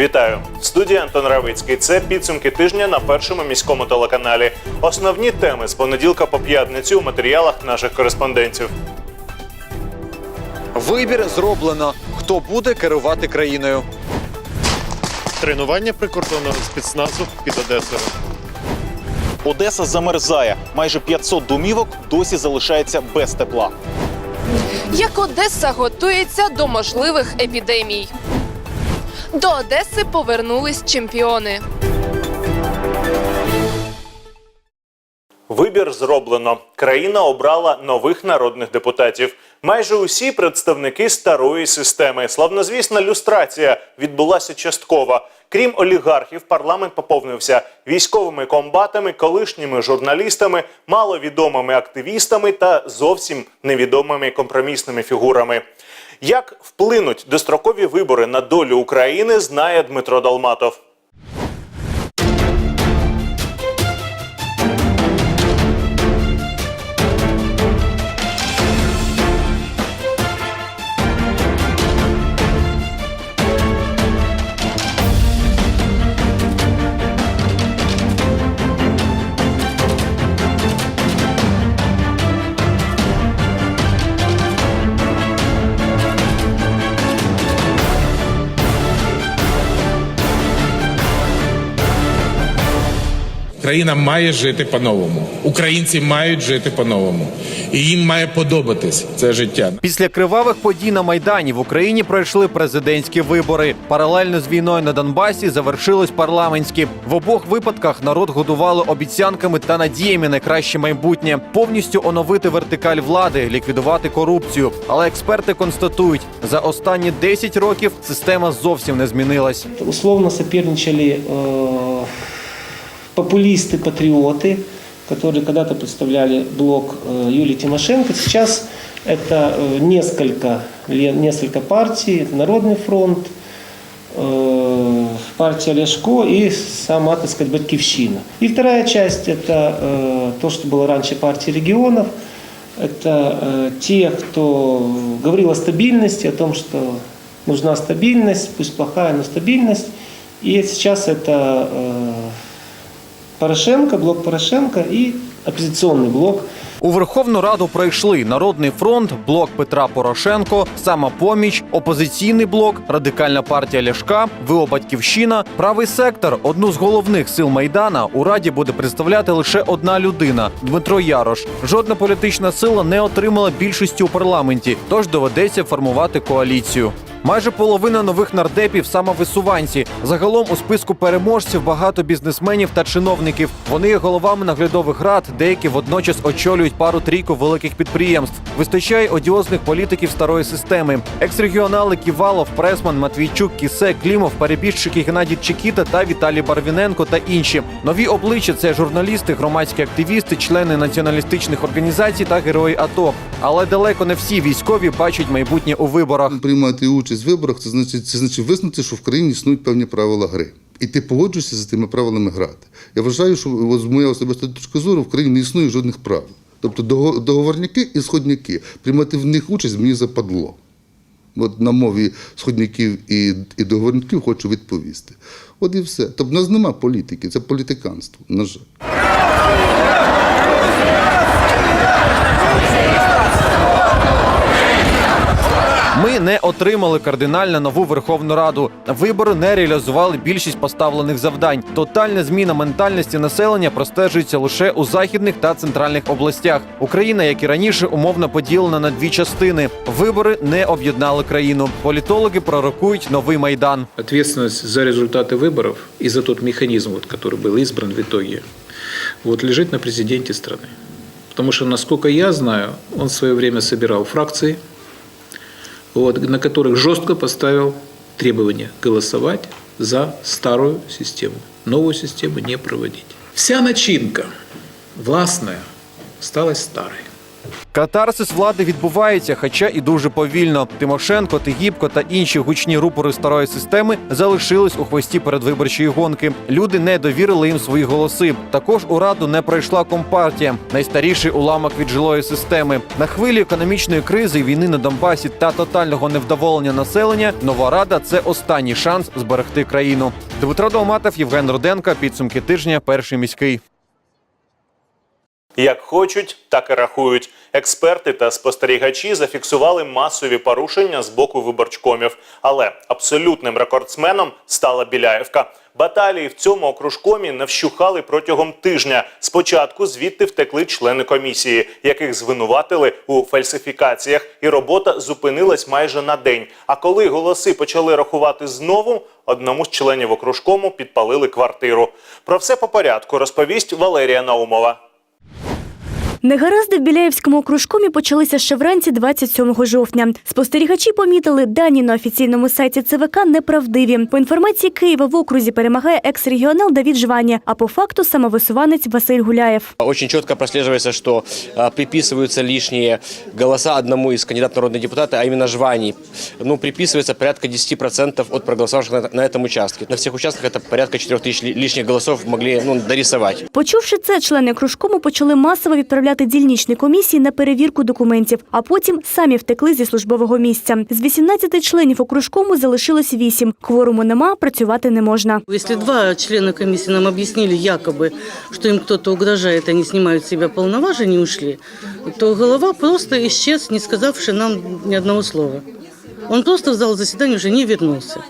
Вітаю! В студії Антон Равицький. Це підсумки тижня на першому міському телеканалі. Основні теми з понеділка по п'ятницю у матеріалах наших кореспондентів. Вибір зроблено. Хто буде керувати країною? Тренування прикордонного спецназу під Одесою. Одеса замерзає. Майже 500 домівок досі залишається без тепла. Як Одеса готується до можливих епідемій. До Одеси повернулись чемпіони. Вибір зроблено. Країна обрала нових народних депутатів. Майже усі представники старої системи. Славнозвісна люстрація відбулася частково. Крім олігархів, парламент поповнився військовими комбатами, колишніми журналістами, маловідомими активістами та зовсім невідомими компромісними фігурами. Як вплинуть дострокові вибори на долю України, знає Дмитро Долматов. Країна має жити по-новому. Українці мають жити по-новому. І їм має подобатись це життя. Після кривавих подій на майдані в Україні пройшли президентські вибори. Паралельно з війною на Донбасі завершились парламентські. В обох випадках народ годували обіцянками та надіями на краще майбутнє, повністю оновити вертикаль влади, ліквідувати корупцію. Але експерти констатують, за останні 10 років система зовсім не змінилась. условно соперничали э, популисты-патриоты, которые когда-то представляли блок э, Юлии Тимошенко. Сейчас это э, несколько, несколько партий, Народный фронт, э, партия Лешко и сама, так сказать, Батьковщина. И вторая часть – это то, что было раньше партии регионов. Это те, кто говорил о стабильности, о том, что нужна стабильность, пусть плохая, но стабильность. И сейчас это Порошенко, блок Порошенко и оппозиционный блок У Верховну Раду пройшли Народний фронт, блок Петра Порошенко, самопоміч, опозиційний блок, радикальна партія Ляшка, ВО Батьківщина, правий сектор. Одну з головних сил майдана у раді буде представляти лише одна людина Дмитро Ярош. Жодна політична сила не отримала більшості у парламенті, тож доведеться формувати коаліцію. Майже половина нових нардепів самовисуванці. Загалом у списку переможців багато бізнесменів та чиновників. Вони є головами наглядових рад, деякі водночас очолюють пару-трійку великих підприємств. Вистачає одіозних політиків старої системи. Екс-регіонали Ківалов, Пресман, Матвійчук, Кісе, Клімов, перебіжчики Геннадій Чекіта та Віталій Барвіненко та інші. Нові обличчя це журналісти, громадські активісти, члени націоналістичних організацій та герої АТО. Але далеко не всі військові бачать майбутнє у виборах. Приймати участь в виборах це значить, це значить визнати, що в країні існують певні правила гри. І ти погоджуєшся з тими правилами грати. Я вважаю, що з моя особиста точка зору в країні не існує жодних правил. Тобто дого- договорняки і сходняки. Приймати в них участь мені западло. От на мові сходників і, і договорників хочу відповісти. От і все. Тобто в нас нема політики, це політиканство, на жаль. Ми не отримали кардинально нову Верховну Раду. Вибори не реалізували більшість поставлених завдань. Тотальна зміна ментальності населення простежується лише у західних та центральних областях. Україна, як і раніше, умовно поділена на дві частини. Вибори не об'єднали країну. Політологи пророкують новий майдан. Ответственность за результаты выборов и за тот механизм, вот, который был избран в итоге, вот, лежит на президенте страны. Потому что, насколько я знаю, он в свое время собирал фракции, вот, на которых жестко поставил требование голосовать за старую систему, новую систему не проводить. Вся начинка властная осталась старой. Катарсис влади відбувається, хоча і дуже повільно. Тимошенко, Тигіпко та інші гучні рупори старої системи залишились у хвості передвиборчої гонки. Люди не довірили їм свої голоси. Також у раду не пройшла компартія, найстаріший уламок від жилої системи. На хвилі економічної кризи, війни на Донбасі та тотального невдоволення населення. Нова рада це останній шанс зберегти країну. Дмитро Долматов, Євген Руденко. Підсумки тижня. Перший міський. Як хочуть, так і рахують. Експерти та спостерігачі зафіксували масові порушення з боку виборчкомів. Але абсолютним рекордсменом стала Біляєвка. Баталії в цьому окружкомі не вщухали протягом тижня. Спочатку звідти втекли члени комісії, яких звинуватили у фальсифікаціях, і робота зупинилась майже на день. А коли голоси почали рахувати знову, одному з членів окружкому підпалили квартиру. Про все по порядку розповість Валерія Наумова. Негаразди в Біляєвському окружкомі почалися ще вранці 27 жовтня. Спостерігачі помітили, дані на офіційному сайті ЦВК неправдиві. По інформації Києва в окрузі перемагає екс-регіонал Давід Жвані, а по факту самовисуванець Василь Гуляєв. Очень четко прослеживается, что а, приписываются лишние голоса одному из кандидатов в народные депутаты, а именно Жвани. Ну, приписывается порядка 10% от проголосовавших на, на этом участке. На всех участках это порядка 4 тысяч ли- лишних голосов могли ну, дорисовать. Почувши це, члени окружкому почали масово відправляти дільничні комісії на перевірку документів, а потім самі втекли зі службового місця. З 18 членів окружкому залишилось 8. Кворуму нема, працювати не можна. Если два члена комиссии нам объяснили якобы, что им кто-то угрожает, они снимают с себя полноважения ушли, то голова просто исчез, не сказавши нам ни одного слова. Он просто в зал заседания уже не вернулся.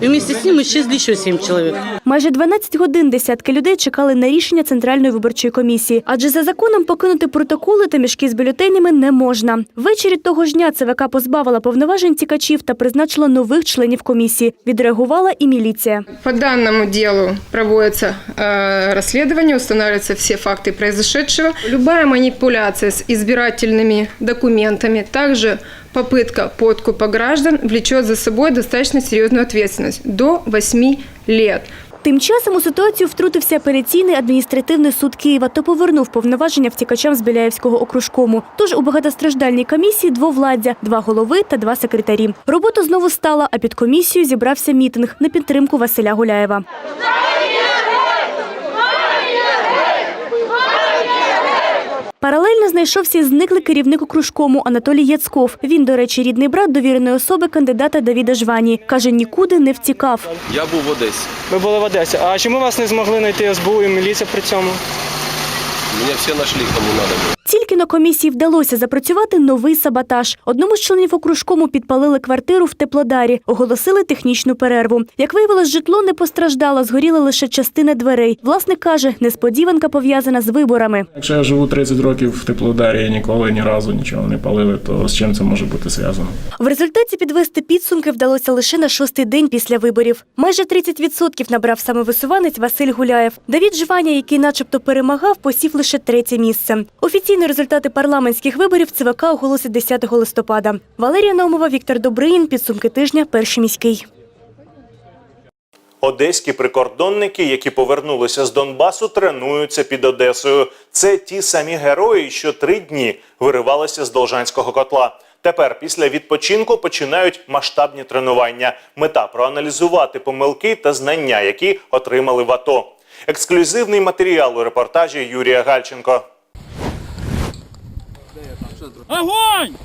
И вместе с ним исчезли еще семь человек. Майже 12 годин десятки людей чекали на рішення Центральної виборчої комісії, адже за законом покинути протоколи та мішки з бюлетенями не можна. Ввечері того ж дня ЦВК позбавила повноважень тікачів та призначила нових членів комісії. Відреагувала і міліція. По данному делу проводится э, расследование, устанавливаются все факты произошедшего. Любая манипуляция с избирательными документами, также попытка подкупа граждан влечет за собой достаточно серьезную ответственность – до 8 лет. Тим часом у ситуацію втрутився апеляційний адміністративний суд Києва та повернув повноваження втікачам з Біляєвського окружкому. Тож у багатостраждальній комісії двовладдя, два голови та два секретарі. Робота знову стала, а під комісією зібрався мітинг на підтримку Василя Гуляєва. Паралельно знайшовся і зниклий керівник окружкому Анатолій Яцков. Він, до речі, рідний брат довіреної особи кандидата Давіда Жвані. Каже, нікуди не втікав. Я був в Одесі. Ви були в Одесі. А чому вас не змогли знайти СБУ і міліція при цьому? Мені всі знайшли, кому треба было. Тільки на комісії вдалося запрацювати новий саботаж. Одному з членів окружкому підпалили квартиру в Теплодарі, оголосили технічну перерву. Як виявилось, житло не постраждало, згоріла лише частина дверей. Власник каже, несподіванка пов'язана з виборами. Якщо я живу 30 років в Теплодарі і ніколи ні разу нічого не палили, то з чим це може бути зв'язано? В результаті підвести підсумки вдалося лише на шостий день після виборів. Майже 30% набрав самовисуванець Василь Гуляєв. Давід Жваня, який начебто перемагав, посів лише третє місце. Офіційні результати парламентських виборів ЦВК оголосить 10 листопада. Валерія Наумова, Віктор Добрин. Підсумки тижня. Перший міський. Одеські прикордонники, які повернулися з Донбасу, тренуються під Одесою. Це ті самі герої, що три дні виривалися з Должанського котла. Тепер, після відпочинку, починають масштабні тренування. Мета проаналізувати помилки та знання, які отримали в АТО. Ексклюзивний матеріал у репортажі Юрія Гальченко. Виводим!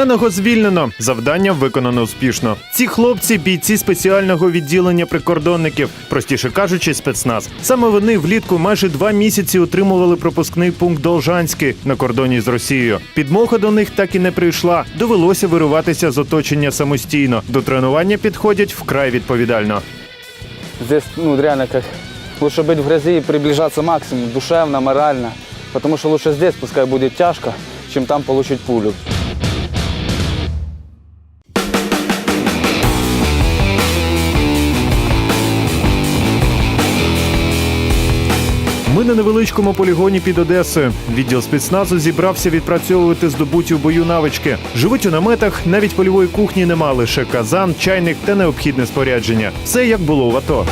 Полоненого звільнено. Завдання виконано успішно. Ці хлопці бійці спеціального відділення прикордонників, простіше кажучи, спецназ. Саме вони влітку майже два місяці утримували пропускний пункт Должанський на кордоні з Росією. Підмога до них так і не прийшла. Довелося вируватися з оточення самостійно. До тренування підходять вкрай відповідально. Здесь, ну, реально, как лучше быть в грязи и приближаться максимум, душевно, морально. Потому что лучше здесь, пускай будет тяжко, чем там получить пулю. Ми на невеличкому полігоні під Одесою. Відділ спецназу зібрався відпрацьовувати здобуті в бою навички. Живуть у наметах, навіть польової кухні нема, лише казан, чайник та необхідне спорядження. Все як було в АТО.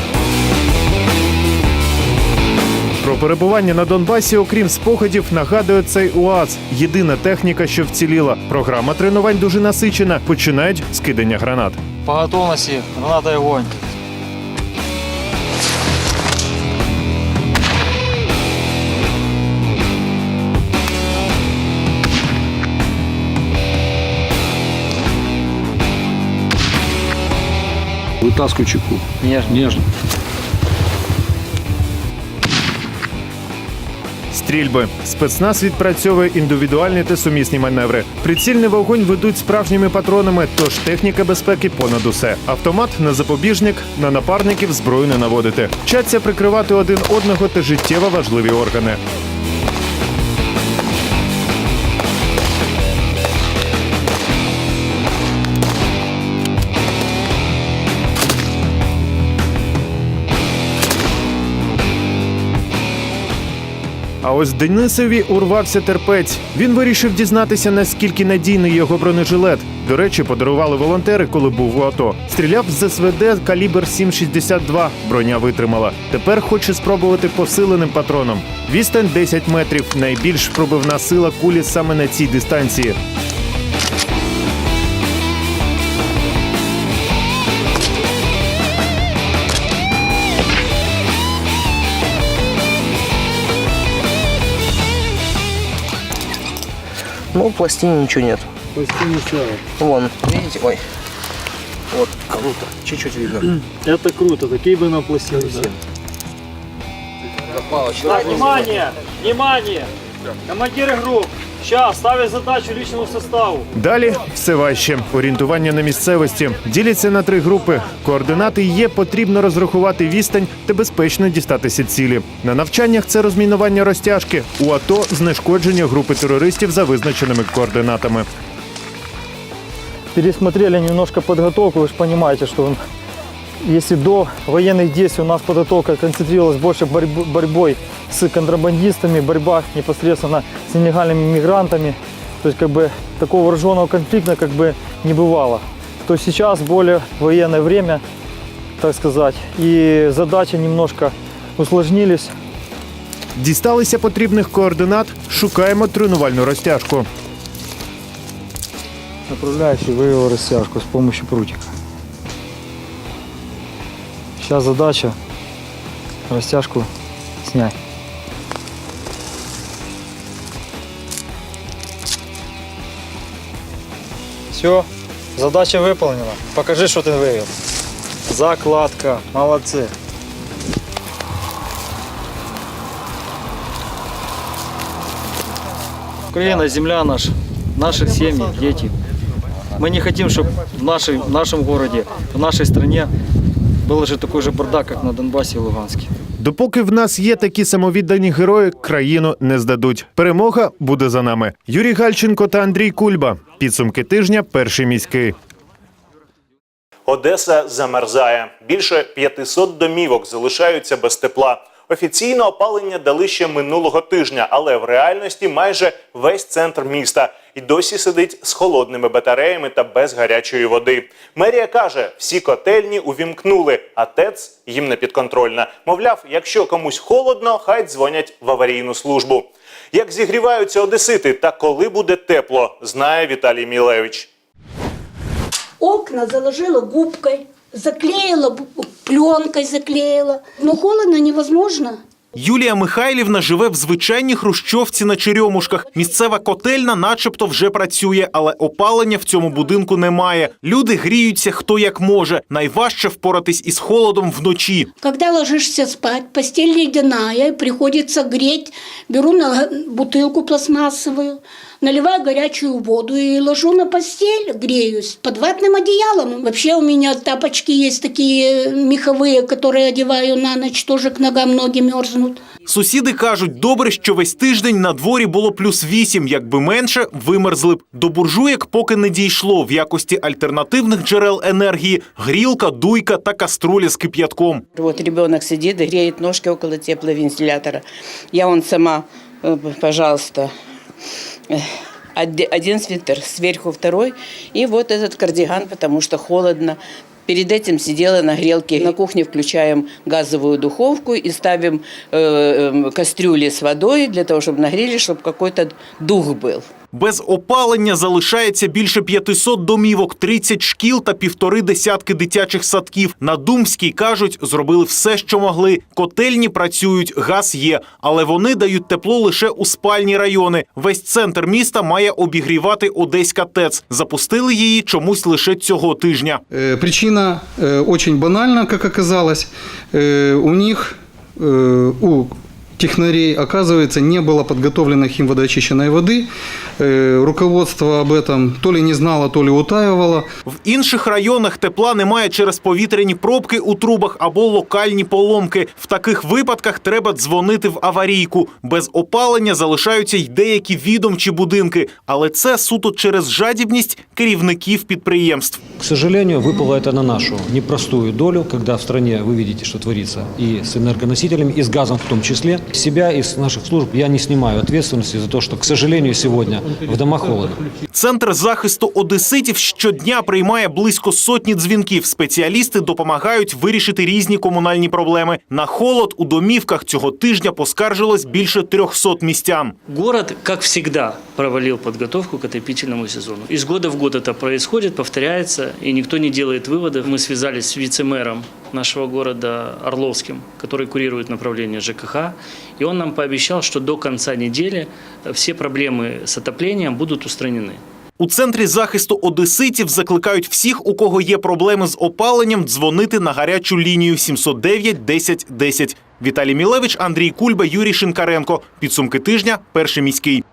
Про перебування на Донбасі, окрім спогадів, нагадує цей УАЗ. Єдина техніка, що вціліла. Програма тренувань дуже насичена. Починають з кидання гранат. По готовности, граната огонь. Вытаскивай чеку. Нежно. Нежно. Стрільби. Спецназ відпрацьовує індивідуальні та сумісні маневри. Прицільний вогонь ведуть справжніми патронами, тож техніка безпеки понад усе. Автомат на запобіжник, на напарників зброю не наводити. Вчаться прикривати один одного та життєво важливі органи. А ось Денисові урвався терпець. Він вирішив дізнатися, наскільки надійний його бронежилет. До речі, подарували волонтери, коли був у АТО. Стріляв з СВД калібр 7,62. Броня витримала. Тепер хоче спробувати посиленим патроном. Відстань 10 метрів. Найбільш пробивна сила кулі саме на цій дистанції. Ну, в пластине ничего нет. Пластины Вон, видите? Ой. Вот, круто. Чуть-чуть видно. Это круто, такие бы на пластины все. внимание! Внимание! Командиры групп, сейчас ставят задачу личному составу. Далі все важче. Орієнтування на місцевості діляться на три групи. Координати є, потрібно розрахувати відстань та безпечно дістатися цілі. На навчаннях це розмінування розтяжки. У АТО знешкодження групи терористів за визначеними координатами. Пересмотрели немножко подготовку, вы же понимаете, что он- если до военных действий у нас подготовка концентрировалась больше борьб- борьбой с контрабандистами, борьба непосредственно с нелегальными мигрантами, то есть как бы такого вооруженного конфликта как бы не бывало, то сейчас более военное время, так сказать, и задачи немножко усложнились. Дісталися потрібних координат, шукаємо тренувальну розтяжку. Направляющий вывел растяжку с помощью прутика. Сейчас задача растяжку снять. Все, задача выполнена. Покажи, что ты вывел. Закладка. Молодцы. Украина, земля наша, наши семьи, дети. Мы не хотим, чтобы в, нашей, в нашем городе, в нашей стране был же такой же бардак, как на Донбассе и Луганске. Допоки в нас є такі самовіддані герої, країну не здадуть. Перемога буде за нами. Юрій Гальченко та Андрій Кульба. Підсумки тижня. Перший міський. Одеса замерзає. Більше 500 домівок залишаються без тепла. Офіційно опалення дали ще минулого тижня, але в реальності майже весь центр міста і досі сидить з холодними батареями та без гарячої води. Мерія каже, всі котельні увімкнули, а ТЕЦ їм не підконтрольна. Мовляв, якщо комусь холодно, хай дзвонять в аварійну службу. Як зігріваються одесити та коли буде тепло, знає Віталій Мілевич. Окна заложила губкой, заклеила бу- пленкой, заклеила. Но холодно невозможно. Юлія Михайлівна живе в звичайній хрущовці на Черемушках. Місцева котельна, начебто, вже працює, але опалення в цьому будинку немає. Люди гріються хто як може. Найважче впоратись із холодом вночі. Когда ложишся спать, постель ледяна, приходиться гріти, Беру на бутилку пластмассовую, наливаю горячую воду и ложу на постель, греюсь под ватным одеялом. Вообще у меня тапочки есть такие меховые, которые одеваю на ночь, тоже к ногам ноги мерзнут. Сусіди кажуть, добре, що весь тиждень на дворі було плюс вісім, якби менше вимерзли б. До буржуєк поки не дійшло в якості альтернативних джерел енергії грілка, дуйка та каструлі з кип'ятком. Вот ребенок сидит и греет ножки около тепловентилятора. Я он сама, э, пожалуйста, э, оде- один свитер, сверху второй, и вот этот кардиган, потому что холодно. Перед этим сидела на грелке. На кухне включаем газовую духовку и ставим э, э, кастрюли с водой для того, чтобы нагрели, чтобы какой-то дух был. Без опалення залишається більше 500 домівок, 30 шкіл та півтори десятки дитячих садків. На Думській, кажуть, зробили все, що могли. Котельні працюють, газ є, але вони дають тепло лише у спальні райони. Весь центр міста має обігрівати Одеська ТЕЦ. Запустили її чомусь лише цього тижня. Э, Причина э, очень банальна, как оказалось. Э, У них, э, у технарей, оказывается, не было подготовлено химводоочищенной воды. Э, Руководство об этом то ли не знало, то ли утаивало. В інших районах тепла немає через повітряні пробки у трубах або локальні поломки. В таких випадках треба дзвонити в аварійку. Без опалення залишаються й деякі відомчі будинки, але це суто через жадібність керівників підприємств. К сожалению, выпало это на нашу непростую долю, когда в стране вы видите, что творится и с энергоносителями, и с газом в том числе. С Себя и с наших служб я не снимаю ответственности за то, что, к сожалению, сегодня в домах холодно. Центр захисту одеситів щодня приймає близько сотні дзвінків. Спеціалісти допомагають вирішити різні комунальні проблеми. На холод у домівках цього тижня поскаржилось більше 300 містян. Город, как всегда, провалил подготовку к отопительному сезону. Из года в год это происходит, повторяется, и никто не делает выводов. Мы связались с вице-мэром нашего города Орловским, который курирует направление ЖКХ, и он нам пообещал, что до конца недели все проблемы с отоплением будут устранены. У центрі захисту одеситів закликають всіх, у кого є проблеми з опаленням, дзвонити на гарячу лінію 709 10 10. Віталій Мілевич, Андрій Кульба, Юрій Шинкаренко. Підсумки тижня. Перший міський.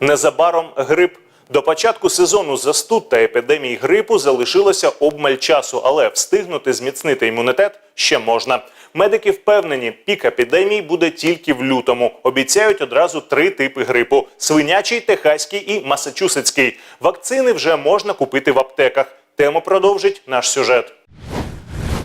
Незабаром грип. До початку сезону застуд та епідемії грипу залишилося обмаль часу, але встигнути зміцнити імунітет ще можна. Медики впевнені, пік епідемії буде тільки в лютому. Обіцяють одразу три типи грипу: свинячий, техаський і масачусетський. Вакцини вже можна купити в аптеках. Тему продовжить наш сюжет.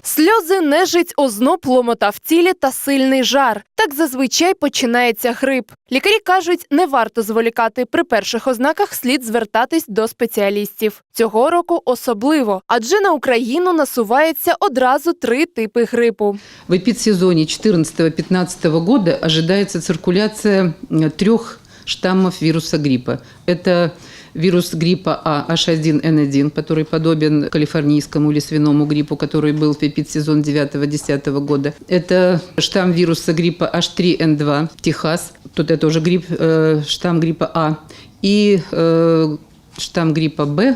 Сльози, нежить, озноб, ломота в тілі та сильний жар. Так зазвичай починається грип. Лікарі кажуть, не варто зволікати. При перших ознаках слід звертатись до спеціалістів. Цього року особливо, адже на Україну насувається одразу три типи грипу. В эпидсезоне 14-15 года ожидается циркуляция трех штаммов вируса гриппа. Это вирус гриппа А H1N1, который подобен калифорнийскому или свиному гриппу, который был в эпидсезон 9-10 года. Это штамм вируса гриппа H3N2, Техас. Тут это уже грипп, э, штамм гриппа А. И э, штамм гриппа Б,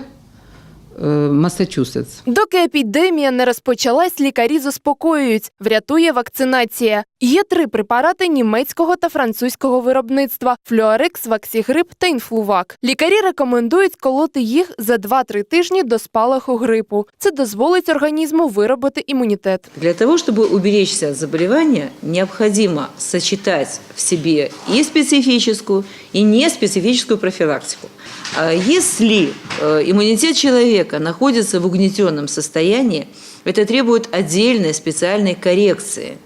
э, Массачусетс. Доки епідемія не розпочалась, лікарі заспокоюють. Врятує вакцинація. Є три препарати німецького та французького виробництва: Флюарекс, Ваксігрип та Інфлувак. Лікарі рекомендують колоти їх за 2-3 тижні до спалаху грипу. Це дозволить організму виробити імунітет. Для того, чтобы уберечься от заболевания, необходимо сочетать в себе и специфическую, и неспецифическую профилактику. А Если э, иммунитет человека находится в угнетенном состоянии, это требует отдельной специальной коррекции.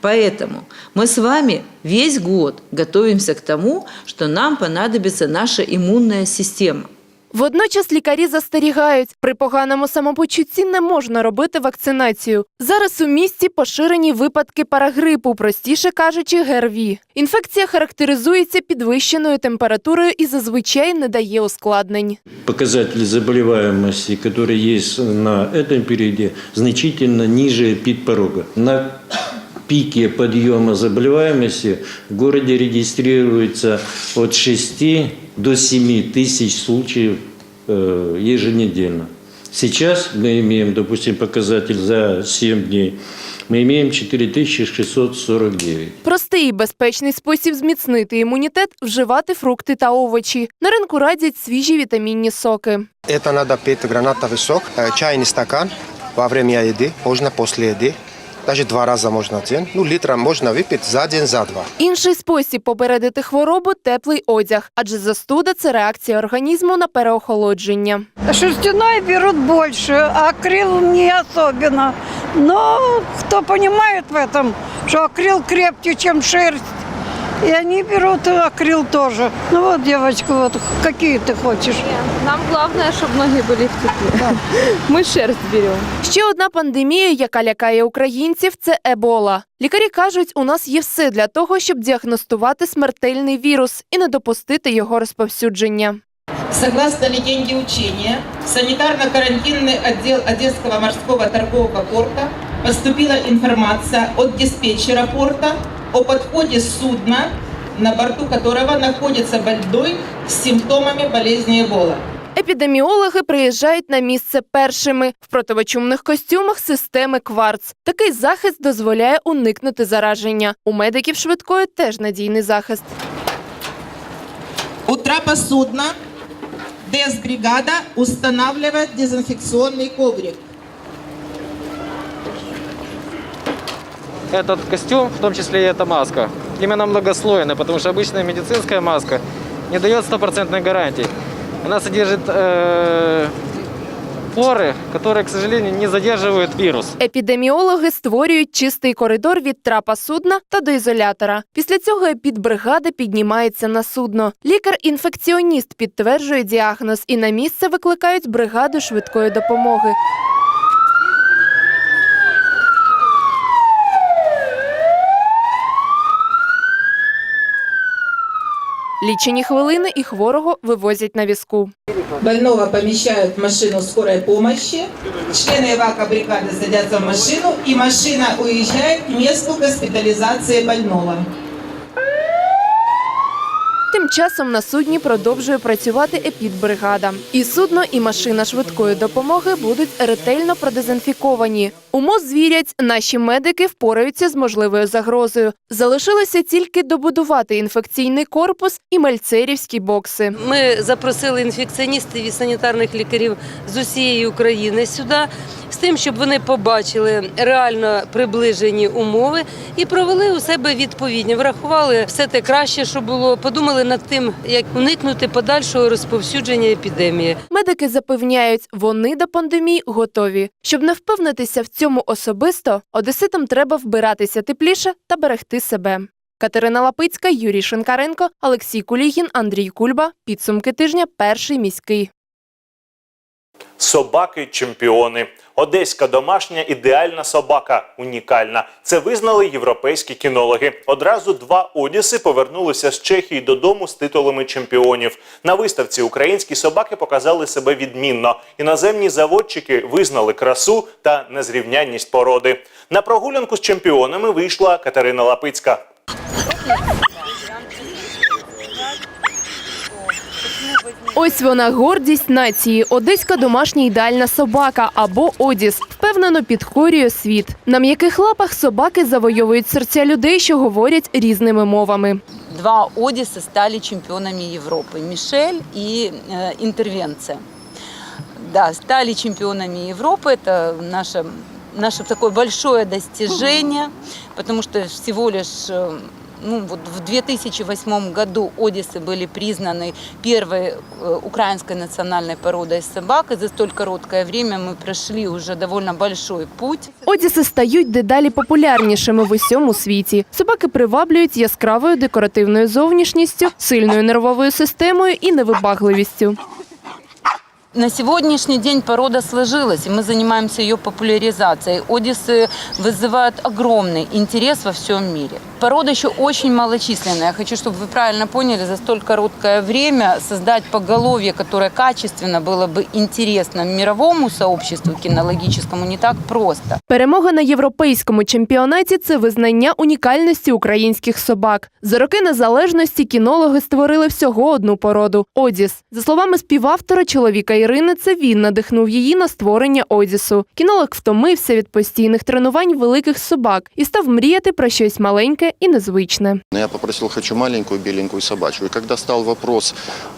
Поэтому мы с вами весь год готовимся к тому, что нам понадобится наша иммунная система. Водночас лікарі застерігають, при поганому самопочутті не можна робити вакцинацію. Зараз у місті поширені випадки парагрипу, простіше кажучи, ГРВІ. Інфекція характеризується підвищеною температурою і зазвичай не дає ускладнень. Показатели заболеваемости, которые есть на этом периоде, значительно ниже пик порога. На пике подъема заболеваемости в городе регистрируется от 6 до 7 тысяч случаев э, еженедельно. Сейчас мы имеем, допустим, показатель за 7 дней, мы имеем 4649. Простий і безпечний спосіб зміцнити імунітет – вживати фрукти та овочі. На ринку радять свіжі вітамінні соки. Это надо пить гранатовый сок, э, чайный стакан во время еды, можно после еды. Даже два рази можна день. Ну, літра можна випити за день, за два. Інший спосіб попередити хворобу – теплий одяг, адже застуда – це реакція організму на переохолодження. Шерстяной беруть більше, а акрил не особливо. Ну хто розуміє в цьому, що акрил крепче, ніж шерсть, и они берут акрил тоже. Ну вот, девочка, вот какие ты хочешь? Нам головне, щоб ноги були в теплі. Ми шерсть беремо. Ще одна пандемія, яка лякає українців, це ебола. Лікарі кажуть, у нас є все для того, щоб діагностувати смертельний вірус і не допустити його розповсюдження. Согласно легенде учения, в санитарно-карантинный отдел Одесского морского торгового порта поступила информация от диспетчера порта о подходе судна, на борту которого находится больной с симптомами болезни Эбола. Епідеміологи приїжджають на місце першими в противочумних костюмах системи кварц. Такий захист дозволяє уникнути зараження. У медиків швидкої теж надійний захист. У трапа судна ДС-бригада устанавливает дезинфекционный коврик. Этот костюм, в том числе и эта маска, именно многослойная, потому что обычная медицинская маска не дает стопроцентной гарантии. Она содержит э, поры, которые, к сожалению, не задерживают вирус. Епідеміологи створюють чистий коридор від трапа судна та до ізолятора. Після цього епідбригада піднімається на судно. Лікар-інфекціоніст підтверджує діагноз і на місце викликають бригаду швидкої допомоги. Лічені хвилини і хворого вивозять на візку. Больного помещают в машину скорой помощи, члены эвакобригады садятся в машину, и машина уезжает к месту госпитализации больного. Часом на судні продовжує працювати епідбригада. І судно, і машина швидкої допомоги будуть ретельно продезінфіковані. У МОЗ звірять, наші медики впораються з можливою загрозою. Залишилося тільки добудувати інфекційний корпус і мальцерівські бокси. Ми запросили інфекціоністів і санітарних лікарів з усієї України сюди з тим, щоб вони побачили реально приближені умови і провели у себе відповідні. Врахували все те краще, що було. Подумали над тим, як уникнути подальшого розповсюдження епідемії. Медики запевняють, вони до пандемії готові. Щоб не впевнитися в цьому особисто, одеситам треба вбиратися тепліше та берегти себе. Катерина Лапицька, Юрій Шинкаренко, Олексій Кулігін, Андрій Кульба. Підсумки тижня. Перший міський. Собаки-чемпіони. Одеська домашня ідеальна собака, унікальна. Це визнали європейські кінологи. Одразу два одіси повернулися з Чехії додому з титулами чемпіонів. На виставці українські собаки показали себе відмінно. Іноземні заводчики визнали красу та незрівнянність породи. На прогулянку з чемпіонами вийшла Катерина Лапицька. Ось вона гордість нації. Одеська домашня ідеальна собака або Одіс. Впевнено підкорює світ. На м'яких лапах собаки завойовують серця людей, що говорять різними мовами. Два Одиса стали чемпионами Европы. Мишель и э, Интервенция. Да, стали чемпионами Европы. Это наше, наше такое большое достижение, потому что всего лишь э, ну, вот в 2008 году Одисы были признаны первой э, украинской национальной породой собак. И за столь короткое время мы прошли уже довольно большой путь. Одіси стають дедалі популярнішими в усьому світі. Собаки приваблюють яскравою декоративною зовнішністю, сильною нервовою системою і невибагливістю. На сегодняшний день порода сложилась, и мы занимаемся ее популяризацией. Одисы вызывают огромный интерес во всем мире. Порода еще очень малочисленная. Я хочу, чтобы вы правильно поняли, за столь короткое время создать поголовье, которое качественно было бы интересно мировому сообществу кинологическому, не так просто. Перемога на європейському чемпіонаті це визнання унікальності українських собак. За роки незалежності кінологи створили всього одну породу Одіс. За словами співавтора чоловіка Ірини, це він надихнув її на створення Одісу. Кінолог втомився від постійних тренувань великих собак і став мріяти про щось маленьке і незвичне. Я попросил, хочу маленькую беленькую собачку. И когда стал вопрос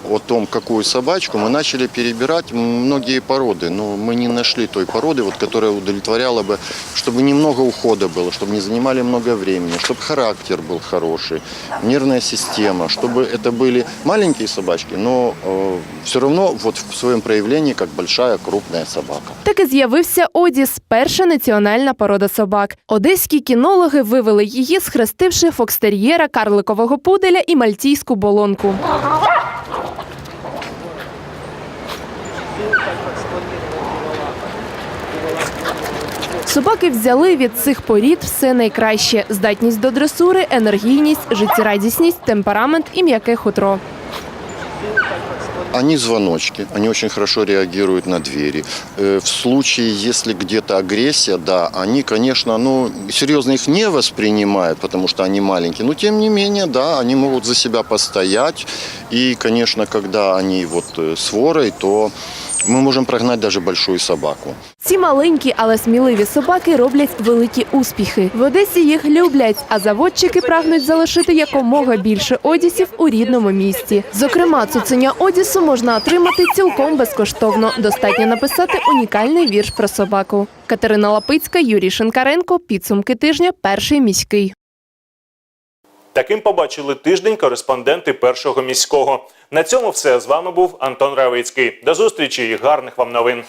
о том, какую собачку, мы начали перебирать многие породы. Но мы не нашли той породы, вот, которая удовлетворяла бы, чтобы немного ухода было, чтобы не занимали много времени, чтобы характер был хороший, нервная система, чтобы это были маленькие собачки, но э, все равно вот в своем проявлении как большая крупная собака. Так і з'явився Одіс, перша національна порода собак. Одеські кінологи вивели її, схрестивши фокстер'єра, карликового пуделя і мальтійську болонку. Собаки взяли від цих порід все найкраще: здатність до дресури, енергійність, життєрадісність, темперамент і м'яке хутро. Они звоночки, они очень хорошо реагируют на двери. Э, В случае, если где-то агрессия, да, они, конечно, ну, серьезно их не воспринимают, потому что они маленькие, но тем не менее, да, они могут за себя постоять. И, конечно, когда они вот э, с ворой, то мы можем прогнать даже большую собаку. Ці маленькі, але сміливі собаки роблять великі успіхи. В Одесі їх люблять, а заводчики прагнуть залишити якомога більше одісів у рідному місті. Зокрема, цуценя одісу можна отримати цілком безкоштовно. Достатньо написати унікальний вірш про собаку. Катерина Лапицька, Юрій Шинкаренко. Підсумки тижня. Перший міський. Таким побачили тиждень кореспонденти першого міського. На цьому все з вами був Антон Равицький. До зустрічі і гарних вам новин.